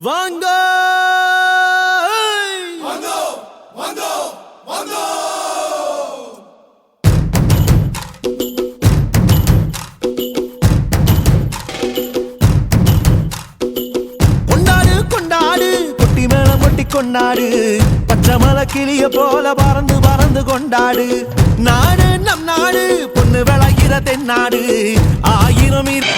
வாங்க! கொண்டாடு பச்சை மலை கிளிய போல பறந்து பறந்து கொண்டாடு. நாடு நம் நாடு பொண்ணு விளைகிற தென்னாடு. ஆயிரம் இரு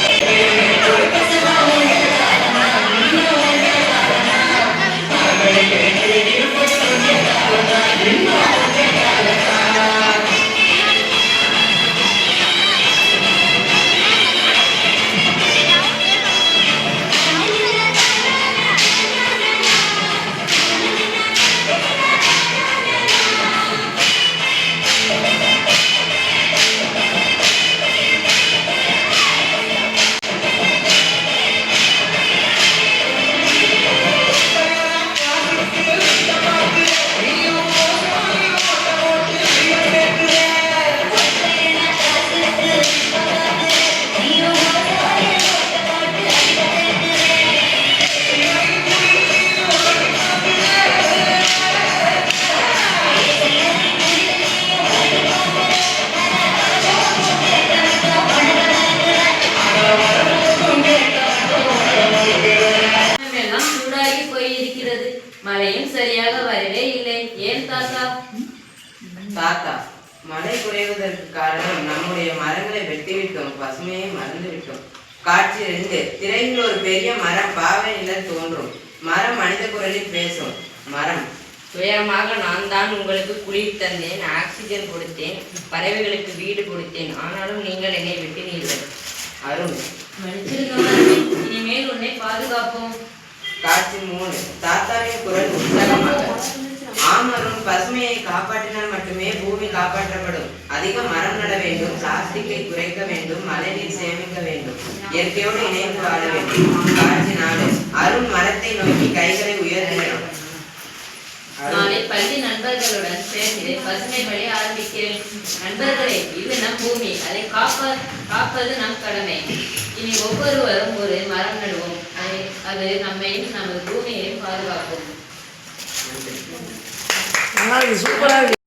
போயிருக்கிறது. மழையும் சரியாக வரவே இல்லை. ஏன் தாத்தா? தாத்தா மழை குறைவதற்கு காரணம் நம்முடைய மரங்களை வெட்டிவிட்டோம். பசுமையை மறந்து விட்டோம் காட்சி ரெண்டு திரையில் ஒரு பெரிய மரம் பாவை நிழல் தோன்றும். மரம் மனித குரலில் பேசும். மரம். துயரமாக நான் தான் உங்களுக்கு குளிர் தந்தேன் ஆக்சிஜன் கொடுத்தேன் பறவைகளுக்கு வீடு கொடுத்தேன். ஆனாலும் நீங்கள் என்னை வெட்டினீர்கள். அருண் காப்பாற்றினால் மட்டுமே பூமி காப்பாற்றப்படும். அதிக மரம் நட வேண்டும் பிளாஸ்டிக்கை குறைக்க வேண்டும் மழைநீர் சேமிக்க வேண்டும் இயற்கையோடு இணைந்து வாழ வேண்டும். காட்சி அருண் மரத்தை நோக்கி கைகளை உயர்த்தினோம். நாளை பள்ளி நண்பர்களுடன் சேர்ந்து பசுமை வழி ஆரம்பிக்கிறேன். நண்பர்களே இது நம் பூமி. அதை காப்ப காப்பது நம் கடமை. இனி ஒவ்வொருவரும் ஒரு மரம் நடுவோம். அது நம்மையும் நமது பூமியையும் mais um para